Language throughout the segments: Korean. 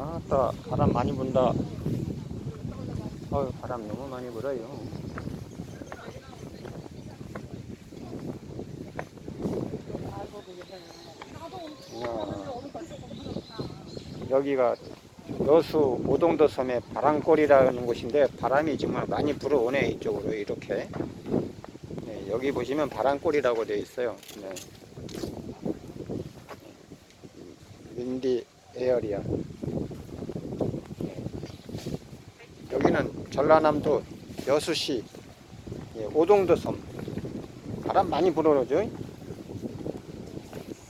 아따 바람 많이 분다. 어휴 바람 너무 많이 불어요. 이야, 여기가 여수 오동도 섬의 바람골이라는 곳인데 바람이 정말 많이 불어오네 이쪽으로 이렇게. 네, 여기 보시면 바람골이라고 되어 있어요. 네. 윈디 에어리아. 네. 여기는 전라남도 여수시 예, 오동도 섬. 바람 많이 불어오죠?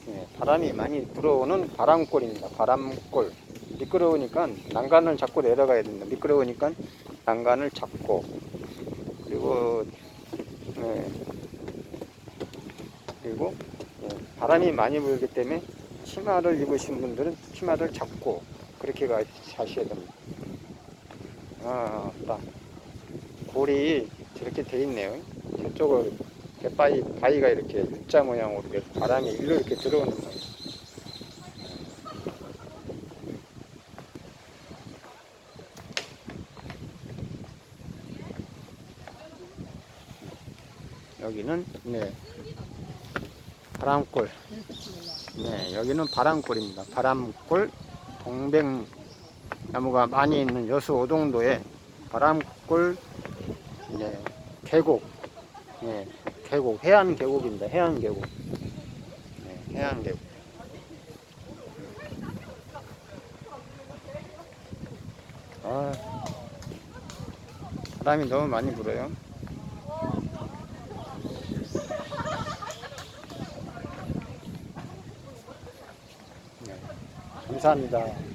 예, 바람이 많이 불어오는 바람골입니다. 바람골. 미끄러우니까 난간을 잡고 내려가야 된다. 미끄러우니까 난간을 잡고 그리고 예, 그리고 예, 바람이 많이 불기 때문에 치마를 입으신 분들은 치마를 잡고 그렇게 가, 가셔야 됩니다. 아, 딱 골이 저렇게 돼 있네요. 저쪽으로 바위, 바위가 이렇게 U자 모양으로 이렇게 바람이 일로 이렇게 들어오는 거예요. 여기는 네. 바람골. 네 여기는 바람골입니다. 바람골 동백 나무가 많이 있는 여수 오동도에 바람골 네, 계곡 네, 계곡 해안 계곡입니다. 해안 계곡. 네, 해안 계곡. 아 바람이 너무 많이 불어요. 네, 감사합니다.